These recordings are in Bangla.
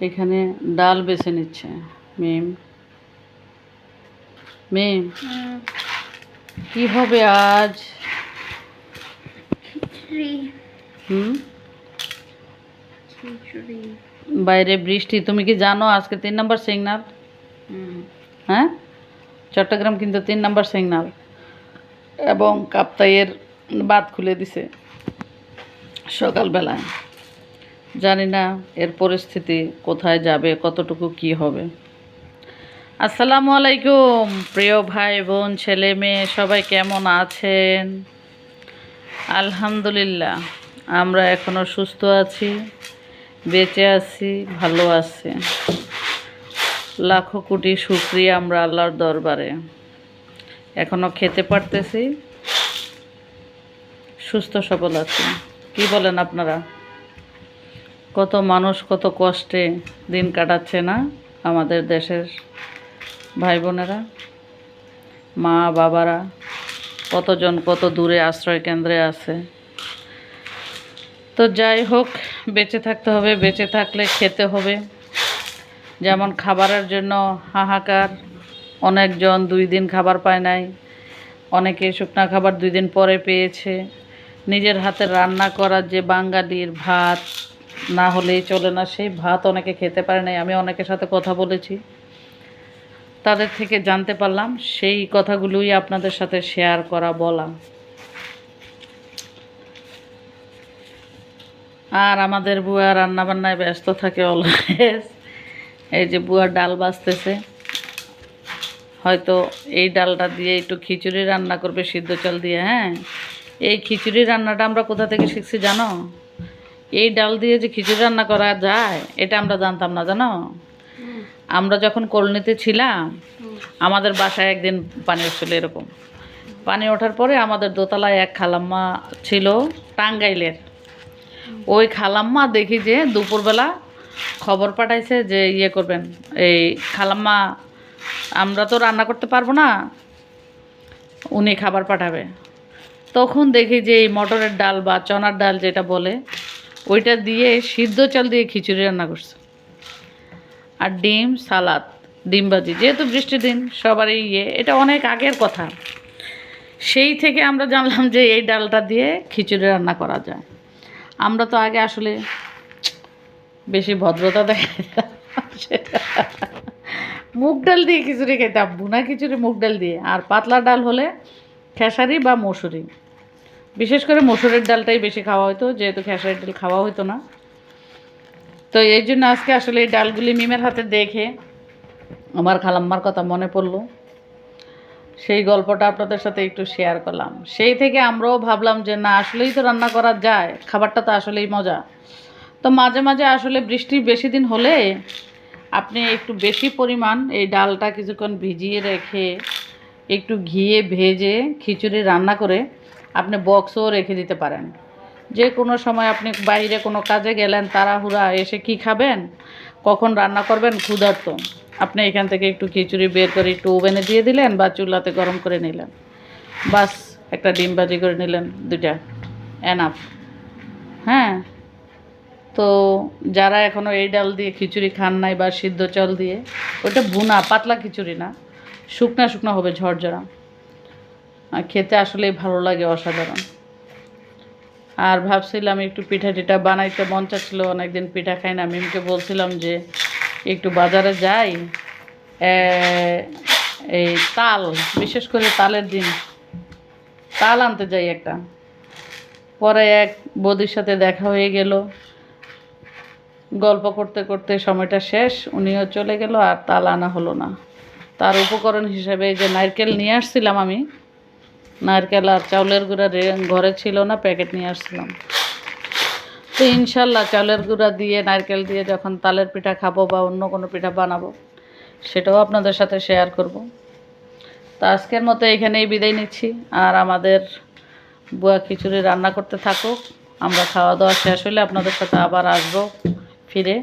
এখানে ডাল বেছে নিচ্ছে। মিম। মিম। কি হবে আজ হুম? বাইরে বৃষ্টি। তুমি কি জানো আজকে তিন নম্বর সিগনাল? হ্যাঁ? চট্টগ্রাম কিন্তু তিন নম্বর সিগনাল। এবং কাপ্তাইয়ের বাদ খুলে দিছে সকালবেলায়। জানি না এর পরিস্থিতি কোথায় যাবে, কতটুকু কি হবে। আসসালামু আলাইকুম, প্রিয় ভাই, বোন, ছেলে, মেয়ে, সবাই কেমন আছেন? আলহামদুলিল্লাহ, আমরা এখনও সুস্থ আছি, বেঁচে আছি, ভালো আছি। লাখো কোটি শুক্রিয়া আমরা আল্লাহর দরবারে। এখনও খেতে পারতেছি, সুস্থ সবল আছি। কি বলেন আপনারা? কত মানুষ কত কষ্টে দিন কাটাচ্ছে না আমাদের দেশের ভাই বোনেরা, মা বাবারা, কতজন কত দূরে আশ্রয় কেন্দ্রে আছে। তো যাই হোক, বেঁচে থাকতে হবে, বেঁচে থাকলে খেতে হবে। যেমন খাবারের জন্য হাহাকার, অনেকজন দুই দিন খাবার পায় নাই, অনেকে শুকনা খাবার দুই দিন পরে পেয়েছে। নিজের হাতে রান্না করার যে বাঙালির ভাত না হলেই চলে না। সেই ভাত অনেকে খেতে পারে নাই, আমি অনেকের সাথে কথা বলেছি। তাদের থেকে জানতে পারলাম, সেই কথাগুলোই আপনাদের সাথে শেয়ার করা বলা আর আমাদের বুয়া রান্নাবান্নায় ব্যস্ত থাকে অলওয়েজ এই যে বুয়া ডাল বাছতেছে হয়তো এই ডালটা দিয়ে একটু খিচুড়ি রান্না করবে, সিদ্ধ চাল দিয়ে হ্যাঁ? এই খিচুড়ি রান্নাটা আমরা কোথা থেকে শিখছি জানো? এই ডাল দিয়ে যে খিচুড়ি রান্না করা যায়, এটা আমরা জানতাম না, জানো? আমরা যখন কলনিতে ছিলাম, আমাদের বাসায় একদিন পানি উঠছিল এরকম। পানি ওঠার পরে আমাদের দোতলায় এক খালাম্মা ছিল টাঙ্গাইলের। ওই খালাম্মা দেখি যে দুপুরবেলা খবর পাঠাইছে যে ইয়ে করবেন, এই খালাম্মা, আমরা তো রান্না করতে পারব না, উনি খাবার পাঠাবে। তখন দেখি যে এই মটরের ডাল বা চনার ডাল যেটা বলে ওইটা দিয়ে সিদ্ধ চাল দিয়ে খিচুড়ি রান্না করছে। আর ডিম, সালাদ ডিম ভাজি যেহেতু বৃষ্টির দিন সবারই ইয়ে এটা অনেক আগের কথা। সেই থেকে আমরা জানলাম যে এই ডালটা দিয়ে খিচুড়ি রান্না করা যায়। আমরা তো আগে আসলে বেশি ভদ্রতা দেখাই মুগ ডাল দিয়ে খিচুড়ি খেতাম বুনা খিচুড়ি মুগ ডাল দিয়ে? আর পাতলা ডাল হলে খেসারি বা মসুরি। বিশেষ করে মসুরের ডালটাই বেশি খাওয়া হতো যেহেতু খেসারের ডাল খাওয়া হতো না। তো এই জন্য আজকে আসলে এই ডালগুলি মিমের হাতে দেখে আমার খালাম্মার কথা মনে পড়ল। সেই গল্পটা আপনাদের সাথে একটু শেয়ার করলাম। সেই থেকে আমরাও ভাবলাম যে, না, আসলেই তো রান্না করা যায়, খাবারটা তো আসলেই মজা। তো মাঝে মাঝে আসলে বৃষ্টি বেশি দিন হলে আপনি একটু বেশি পরিমাণ এই ডালটা কিছুক্ষণ ভিজিয়ে রেখে একটু ঘিয়ে ভেজে খিচুড়ি রান্না করে আপনি বক্সও রেখে দিতে পারেন। যে কোনো সময় আপনি বাইরে কোনো কাজে গেলেন, তাড়াহুড়া এসে কি খাবেন? কখন রান্না করবেন? ক্ষুধার্ত। আপনি এখান থেকে একটু খিচুড়ি বের করে একটু ওভেনে দিয়ে দিলেন বা চুলাতে গরম করে নিলেন। বাস, একটা ডিম ভাজি করে নিলেন, দুইটা। এনাফ হ্যাঁ? তো যারা এখনও এই ডাল দিয়ে খিচুড়ি খান নাই বা সিদ্ধ চাল দিয়ে ওটা বুনা, পাতলা খিচুড়ি না। শুকনা শুকনা হবে ঝরঝরা। খেতে আসলেই ভালো লাগে অসাধারণ। আর ভাবছিলাম একটু পিঠা টিঠা বানাইতে মন চাচ্ছিল, অনেকদিন পিঠা খাই না। মিমকে বলছিলাম যে, একটু বাজারে যাই এই তাল, বিশেষ করে তালের দিন তাল আনতে যাই একটা। পরে এক বৌদির সাথে দেখা হয়ে গেল। গল্প করতে করতে সময়টা শেষ, উনিও চলে গেল, আর তাল আনা হলো না। তার উপকরণ হিসেবে যে নারকেল নিয়ে আসছিলাম আমি নারকেল আর চাউলের গুঁড়া ঘরে ছিল না, প্যাকেট নিয়ে আসছিলাম। তো ইনশাল্লাহ চাউলের গুঁড়া দিয়ে, নারকেল দিয়ে যখন তালের পিঠা খাব বা অন্য কোনো পিঠা বানাবো, সেটাও আপনাদের সাথে শেয়ার করব। তো আজকের মতো এখানেই বিদায় নিচ্ছি। আর আমাদের বুয়া খিচুড়ি রান্না করতে থাকুক। আমরা খাওয়া দাওয়া শেষ হলে আপনাদের সাথে আবার আসব ফিরে।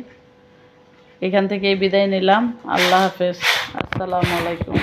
এখান থেকেই বিদায় নিলাম। আল্লাহ হাফেজ। আসসালামু আলাইকুম।